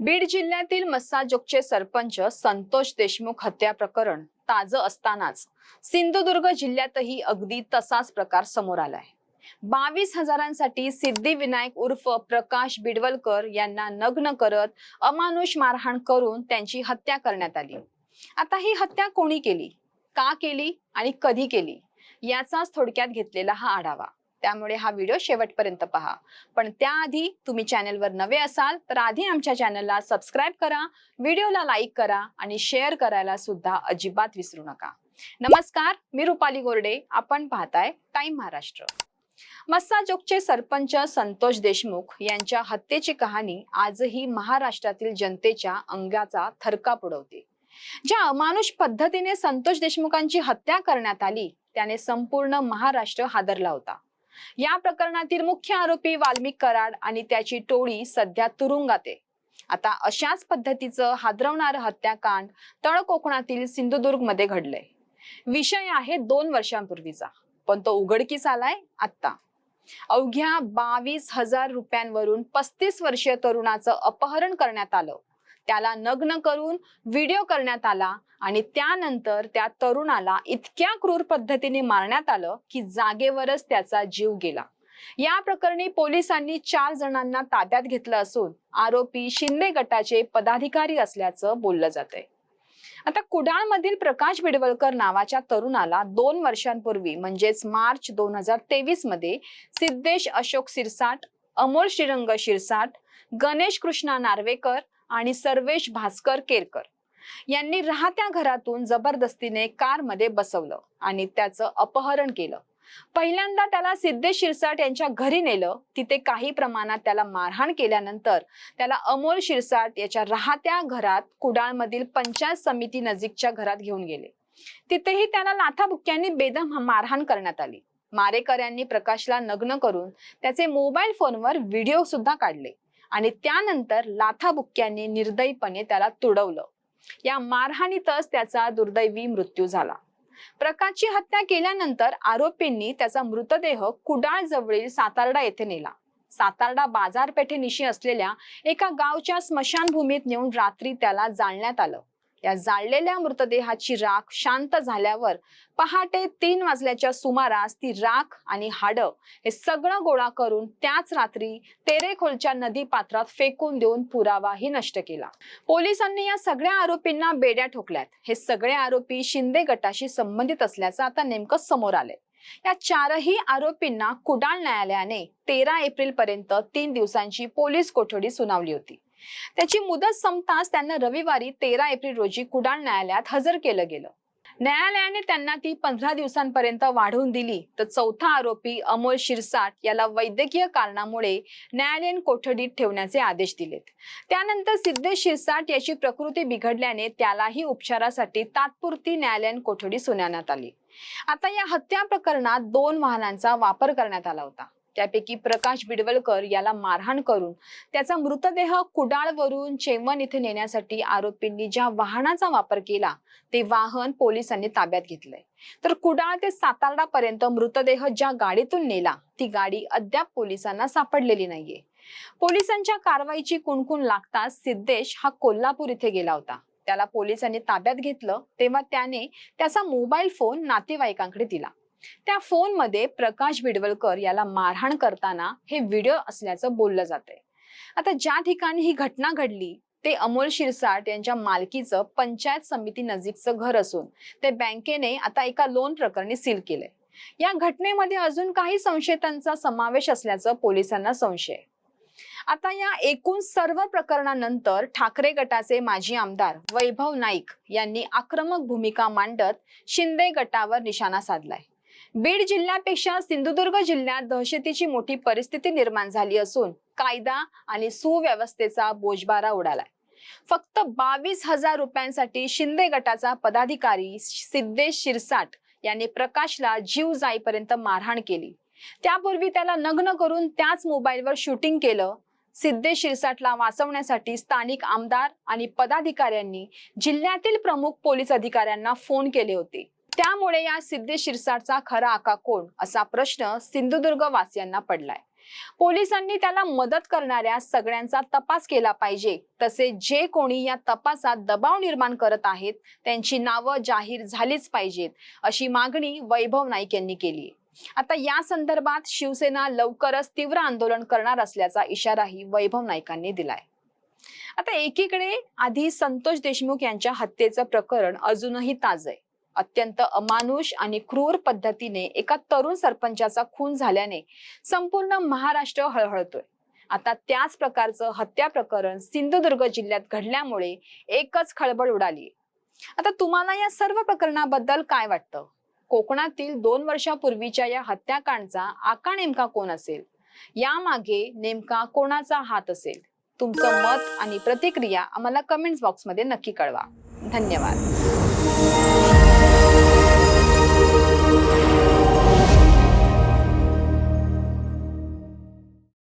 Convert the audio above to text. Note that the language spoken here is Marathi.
बीड जिल्ह्यातील मस्साजोगचे सरपंच संतोष देशमुख हत्या प्रकरण ताजं असतानाच सिंधुदुर्ग जिल्ह्यातही अगदी तसाच प्रकार समोर आलाय. बावीस हजारांसाठी सिद्धिविनायक उर्फ प्रकाश बिडवलकर यांना नग्न करत अमानुष मारहाण करून त्यांची हत्या करण्यात आली. आता ही हत्या कोणी केली? का केली आणि कधी केली? याचाच थोडक्यात घेतलेला हा आढावा. त्यामुळे हा व्हिडिओ शेवटपर्यंत पहा. पण त्याआधी तुम्ही चॅनलवर नवे असाल तर आधी आमच्या चॅनलला सबस्क्राईब करा व्हिडिओला लाईक करा आणि शेअर करायला सुद्धा अजिबात विसरू नका. नमस्कार मी रुपाली गोरडे. आपण पाहताय टाइम महाराष्ट्र. मस्साजोगचे सरपंच संतोष देशमुख यांच्या हत्येची कहाणी आजही महाराष्ट्रातील जनतेच्या अंगाचा थरका पुडवते ज्या अमानुष पद्धतीने संतोष देशमुखांची हत्या करण्यात आली त्याने संपूर्ण महाराष्ट्र हादरला होता. या प्रकरणातील मुख्य आरोपी वाल्मिक कराड आणि त्याची टोळी सध्या तुरुंगात आहे. आता अशाच पद्धतीचं हादरवणारं हत्याकांड तळ कोकणातील सिंधुदुर्गमध्ये घडलंय. विषय आहे दोन वर्षांपूर्वीचा पण तो उघडकीस आलाय आत्ता. अवघ्या बावीस हजार रुपयांवरून पस्तीस वर्षीय तरुणाचं अपहरण करण्यात आलं. त्याला नग्न करून व्हिडिओ करण्यात आला आणि त्यानंतर त्या तरुणाला इतक्या क्रूर पद्धतीने मारण्यात आलं की जागेवरच त्याचा जीव गेला. या प्रकरणी पोलिसांनी चार जणांना ताब्यात घेतलं असून आरोपी शिंदे गटाचे पदाधिकारी असल्याचं बोललं जातंय. आता कुडाळमधील प्रकाश बिडवलकर नावाच्या तरुणाला दोन वर्षांपूर्वी म्हणजेच मार्च दोन हजार तेवीसमध्ये सिद्धेश अशोक शिरसाट अमोल श्रीरंग शिरसाट गणेश कृष्णा नार्वेकर आणि सर्वेश भास्कर केरकर यांनी राहत्या घरातून जबरदस्तीने कारमध्ये बसवलं आणि त्याचं अपहरण केलं. पहिल्यांदा त्याला सिद्धेश शिरसाट यांच्या घरी नेलं. तिथे काही प्रमाणात त्याला मारहाण केल्यानंतर त्याला अमोल शिरसाट याच्या राहत्या घरात कुडाळमधील पंचायत समिती नजीकच्या घरात घेऊन गेले. तिथेही त्याला लाथाबुक्क्यांनी बेदम मारहाण करण्यात आली. मारेकऱ्यांनी प्रकाशला नग्न करून त्याचे मोबाईल फोनवर व्हिडिओ सुद्धा काढले. आणि त्यानंतर लाथाबुक्क्यांनी निर्दयीपणे त्याला तुडवलं. या मारहाणीतच त्याचा दुर्दैवी मृत्यू झाला. प्रकाशची हत्या केल्यानंतर आरोपींनी त्याचा मृतदेह कुडाळ जवळील सातारडा येथे नेला. सातारडा बाजारपेठेनिशी असलेल्या एका गावच्या स्मशानभूमीत नेऊन रात्री त्याला जाळण्यात आलं. या जाळलेल्या मृतदेहाची राख शांत झाल्यावर पहाटे तीन वाजल्याच्या सुमारास ती राख आणि हाडं हे सगळं गोळा करून त्याच रात्री तेरेखोलच्या नदी पात्रात फेकून देऊन पुरावाही नष्ट केला. पोलिसांनी या सगळ्या आरोपींना बेड्या ठोकल्यात. हे सगळे आरोपी शिंदे गटाशी संबंधित असल्याचं आता नेमकं समोर आलंय. या चारही आरोपींना कुडाळ न्यायालयाने तेरा एप्रिल पर्यंत तीन दिवसांची पोलीस कोठडी सुनावली होती. त्याची मुदत संपताच त्यांना रविवारी तेरा एप्रिल रोजी कुडाळ न्यायालयात हजर केलं गेलं. न्यायालयाने त्यांना ती पंधरा दिवसांपर्यंत वाढवून दिली. तर चौथा आरोपी अमोल शिरसाट याला वैद्यकीय कारणामुळे न्यायालयीन कोठडीत ठेवण्याचे आदेश दिलेत. त्यानंतर सिद्धेश शिरसाट याची प्रकृती बिघडल्याने त्यालाही उपचारासाठी तात्पुरती न्यायालयीन कोठडी सुनावण्यात आली. आता या हत्या प्रकरणात दोन वाहनांचा वापर करण्यात आला होता. त्यापैकी प्रकाश बिडवलकर याला मारहाण करून त्याचा मृतदेह कुडाळवरून चेमन इथे नेण्यासाठी आरोपींनी ज्या वाहनाचा वापर केला ते वाहन पोलिसांनी ताब्यात घेतलंय. तर कुडाळ ते सातारडा पर्यंत मृतदेह ज्या गाडीतून नेला ती गाडी अद्याप पोलिसांना सापडलेली नाहीये. पोलिसांच्या कारवाईची कुणकुण लागताच सिद्धेश हा कोल्हापूर इथे गेला होता. त्याला पोलिसांनी ताब्यात घेतलं तेव्हा त्याने त्याचा मोबाईल फोन नातेवाईकांकडे दिला. त्या फोनमध्ये प्रकाश बिडवलकर याला मारहाण करताना हे व्हिडिओ असल्याचं बोललं जाते आता ज्या ठिकाणी ही घटना घडली ते अमोल शिरसाट यांच्या मालकीचं पंचायत समिती नजीकचं घर असून ते बँकेने आता एका लोन प्रकरणी सील केलंय. या घटनेमध्ये अजून काही संशयितांचा समावेश असल्याचं पोलिसांना संशय. आता या एकूण सर्व प्रकरणानंतर ठाकरे गटाचे माजी आमदार वैभव नाईक यांनी आक्रमक भूमिका मांडत शिंदे गटावर निशाणा साधलाय. बीड जिल्ह्यापेक्षा सिंधुदुर्ग जिल्ह्यात दहशतीची मोठी परिस्थिती निर्माण झाली असून कायदा आणि सुव्यवस्थेचा बोजबारा उडालाय. फक्त बावीस हजार रुपयांसाठी शिंदे गटाचा पदाधिकारी सिद्धेश शिरसाट यांनी प्रकाशला जीव जाईपर्यंत मारहाण केली. त्यापूर्वी त्याला नग्न करून त्याच मोबाईलवर शूटिंग केलं. सिद्धेश शिरसाटला वाचवण्यासाठी स्थानिक आमदार आणि पदाधिकाऱ्यांनी जिल्ह्यातील प्रमुख पोलीस अधिकाऱ्यांना फोन केले होते. त्यामुळे या सिद्धी शिरसाटचा खरा आका कोण? असा प्रश्न सिंधुदुर्ग वासियांना पडलाय. पोलिसांनी त्याला मदत करणाऱ्या सगळ्यांचा तपास केला पाहिजे. तसे जे कोणी या तपासात दबाव निर्माण करत आहेत त्यांची नावं जाहीर झालीच पाहिजेत अशी मागणी वैभव नाईक यांनी केली आता या संदर्भात शिवसेना लवकरच तीव्र आंदोलन करणार असल्याचा इशाराही वैभव नाईकांनी दिलाय. आता एकीकडे आधी संतोष देशमुख यांच्या हत्येचं प्रकरण अजूनही ताज आहे. अत्यंत अमानुष आणि क्रूर पद्धतीने एका तरुण सरपंचाचा खून झाल्याने संपूर्ण महाराष्ट्र हळहळतोय. आता त्याच प्रकारचं हत्या प्रकरण सिंधुदुर्ग जिल्ह्यात घडल्यामुळे एकच खळबळ उडाली. आता तुम्हाला या सर्व प्रकरणाबद्दल काय वाटतं? कोकणातील दोन वर्षापूर्वीच्या या हत्याकांडचा आका नेमका कोण असेल? यामागे नेमका कोणाचा हात असेल? तुमचं मत आणि प्रतिक्रिया आम्हाला कमेंट्स बॉक्समध्ये नक्की कळवा. धन्यवाद.